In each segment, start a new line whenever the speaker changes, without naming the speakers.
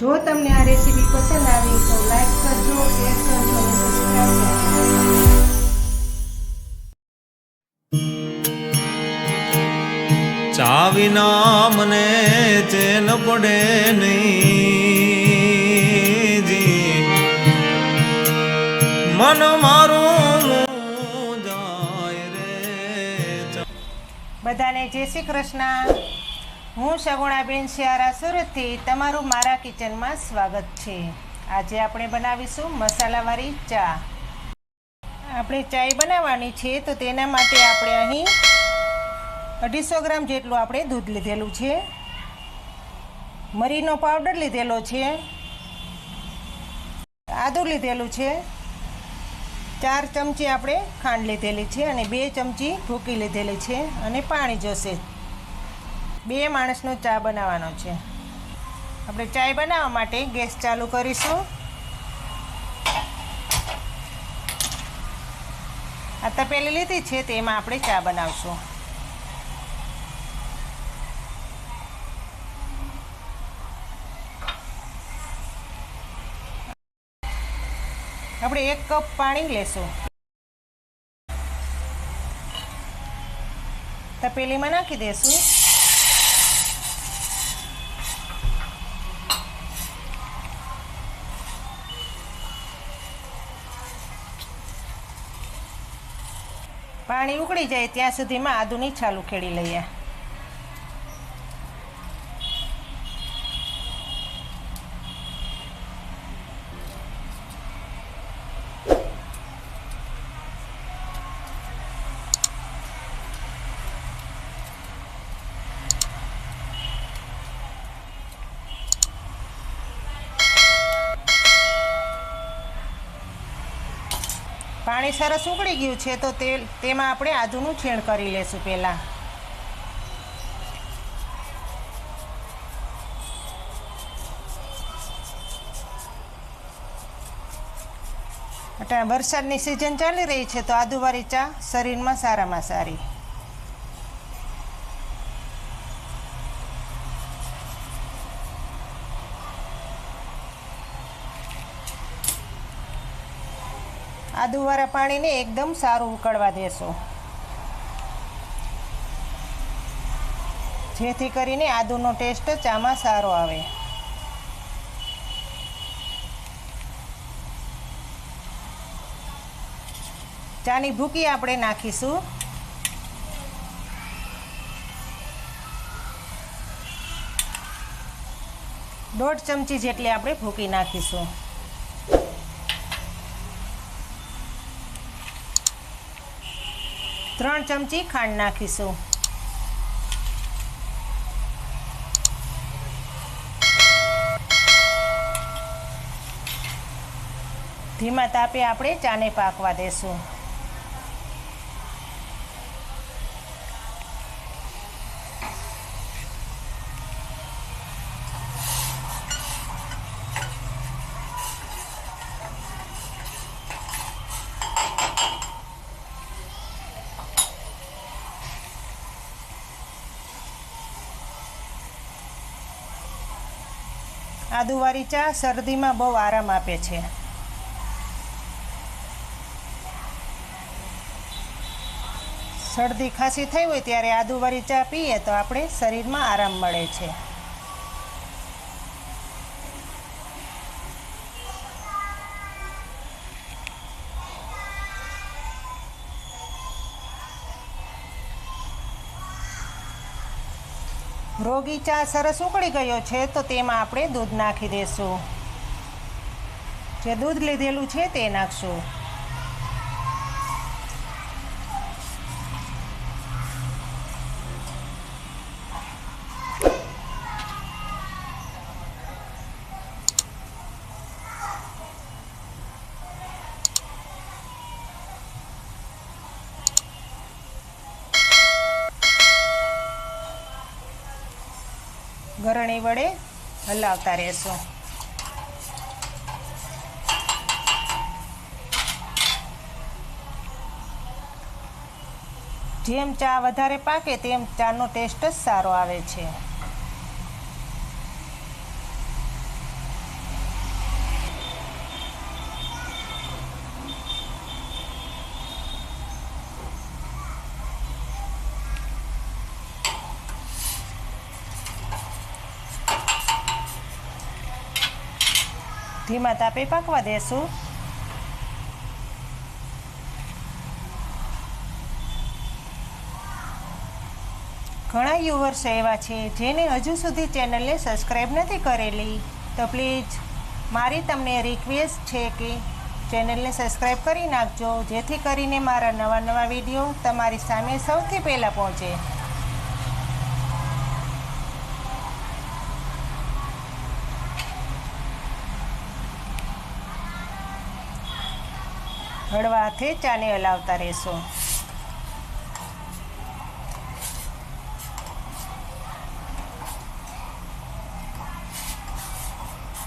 જો તમને આ રેસીપી પસંદ આવી તો લાઈક કરજો શેર કરજો અને સબસ્ક્રાઈબ કરજો.
ચા વિના મને ચેન પડે નહીં જી. મન મારું
બધાને જય શ્રી કૃષ્ણ. હું સગુણાબેન શિયારા સુરતથી તમારું મારા કિચનમાં સ્વાગત છે. આજે આપણે બનાવીશું મસાલાવાળી ચા. આપણે ચાય બનાવવાની છે તો તેના માટે આપણે અહીં અઢીસો ગ્રામ જેટલું આપણે દૂધ લીધેલું છે. મરીનો પાવડર લીધેલો છે. આદું લીધેલું છે. ચાર ચમચી આપણે ખાંડ લીધેલી છે અને બે ચમચી ભૂકી લીધેલી છે અને પાણી જોશે. બે માણસનો ચા બનાવવાનો છે. આપણે ચાય બનાવવા માટે ગેસ ચાલુ કરીશું. આ તપેલી લીધી છે તેમાં આપણે ચા બનાવશું. આપણે એક કપ પાણી લેશું. તપેલીમાં નાખી દેશું. પાણી ઉકળી જાય ત્યાં સુધીમાં આદુની છાલ ઉખેડી લઈએ. પાણી સરસ ઉકળી ગયું છે, તો તે, તેમાં આપણે આદુનું છીણ કરી લેશું પહેલાં. વરસાદની સિઝન ચાલી રહી છે, તો આદુવાળી ચા શરીરમાં સારામાં સારી. આદુવાળા પાણીને એકદમ સારું ઉકળવા દેશો. જેથી કરીને આદુનો ટેસ્ટ ચામાં સારો આવે. ચાની ભૂકી આપણે નાખીશું. દોઢ ચમચી જેટલી આપણે ભૂકી નાખીશું. ત્રણ ચમચી ખાંડ નાખીશું. ધીમા તાપે આપણે ચાને પાકવા દેશું. આદુવાળી ચા શરદીમાં બહુ આરામ આપે છે. શરદી ખાંસી થઈ હોય ત્યારે આદુવાળી ચા પીએ તો આપણે શરીરમાં આરામ મળે છે. રોગી ચા સરસ ઉકળી ગયો છે, તો તેમાં આપણે દૂધ નાખી દઈશું જે દૂધ લીધેલું છે, તે નાખશું. ગરણી વડે હલાવતા રહેશું. જેમ ચા વધારે પાકે તેમ ચાનો ટેસ્ટ જ સારો આવે છે. ધીમા તાપે પાકવા દેશું. ઘણા યુવર્સ એવા છે જેને હજુ સુધી ચેનલને સબસ્ક્રાઈબ નથી કરેલી. તો પ્લીઝ, મારી તમને રિક્વેસ્ટ છે કે ચેનલને સબસ્ક્રાઈબ કરી નાખજો, જેથી કરીને મારા નવા નવા વીડિયો તમારી સામે સૌથી પહેલાં પહોંચે. હળવા હાથે ચાને હલાવતા રહેશો.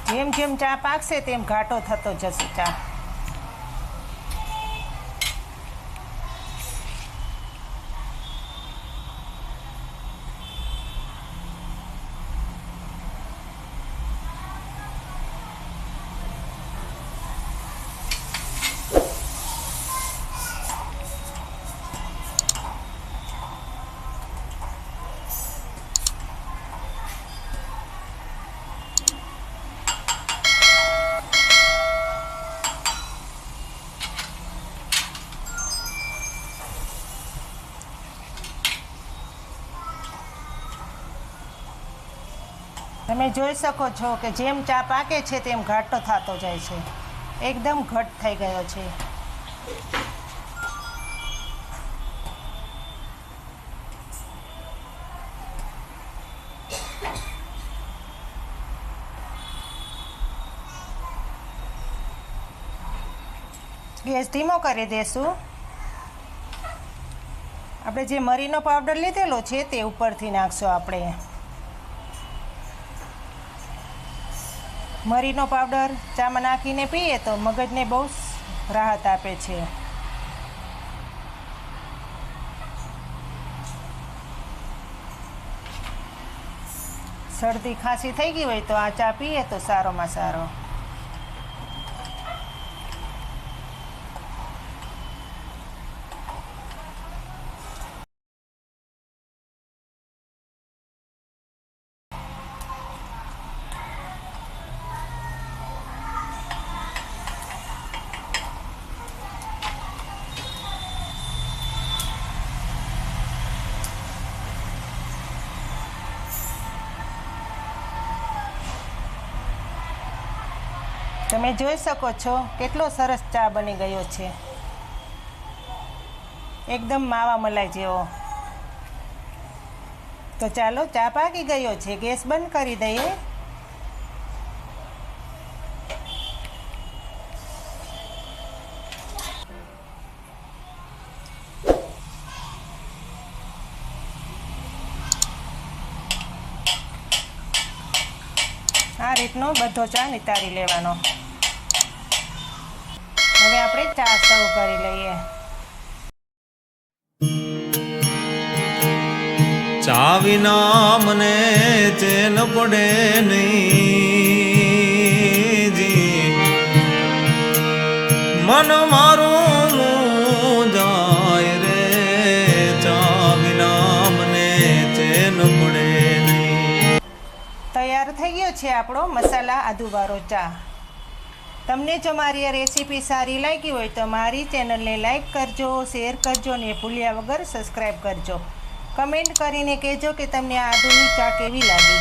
જેમ જેમ ચા પાકશે તેમ ઘાટો થતો જશે ચા. તમે જોઈ શકો છો કે જેમ ચા પાકે છે તેમ ઘાટો થતો જાય છે. એકદમ ઘટ થઈ ગયો છે. ગેસ ધીમો કરી દેશું. આપણે જે મરીનો પાવડર લીધેલો છે તે ઉપરથી નાખશું આપણે. મરીનો પાવડર ચામાં નાખીને પીએ તો મગજને બહુ રાહત આપે છે. શરદી ખાંસી થઈ ગઈ હોય તો આ ચા પીએ તો સારોમાં સારો. તમે જોઈ શકો છો કેટલો સરસ ચા બની ગયો છે. એકદમ માવા મલાઈ જેવો. તો ચાલો ચા પાકી ગયો છે. ગેસ બંધ કરી દઈએ. આ રીતનો બધો ચા નિતારી લેવાનો. આપણે ચા સર્વ કરી લઈએ.
ચા વિના મને ચેન પડે નહીં જી. મન મારું જાય રે ચા વિના મને ચેન પડે નહીં.
તૈયાર થઈ ગયો છે આપણો મસાલા આદુવાળો ચા. તમને જો મારી આ રેસીપી સારી લાગી હોય તો મારી ચેનલને લાઈક કરજો, શેર કરજો ને ભૂલ્યા વગર સબસ્ક્રાઈબ કરજો. કમેન્ટ કરીને કહેજો કે તમને આ આધુનિક ચા કેવી લાગી.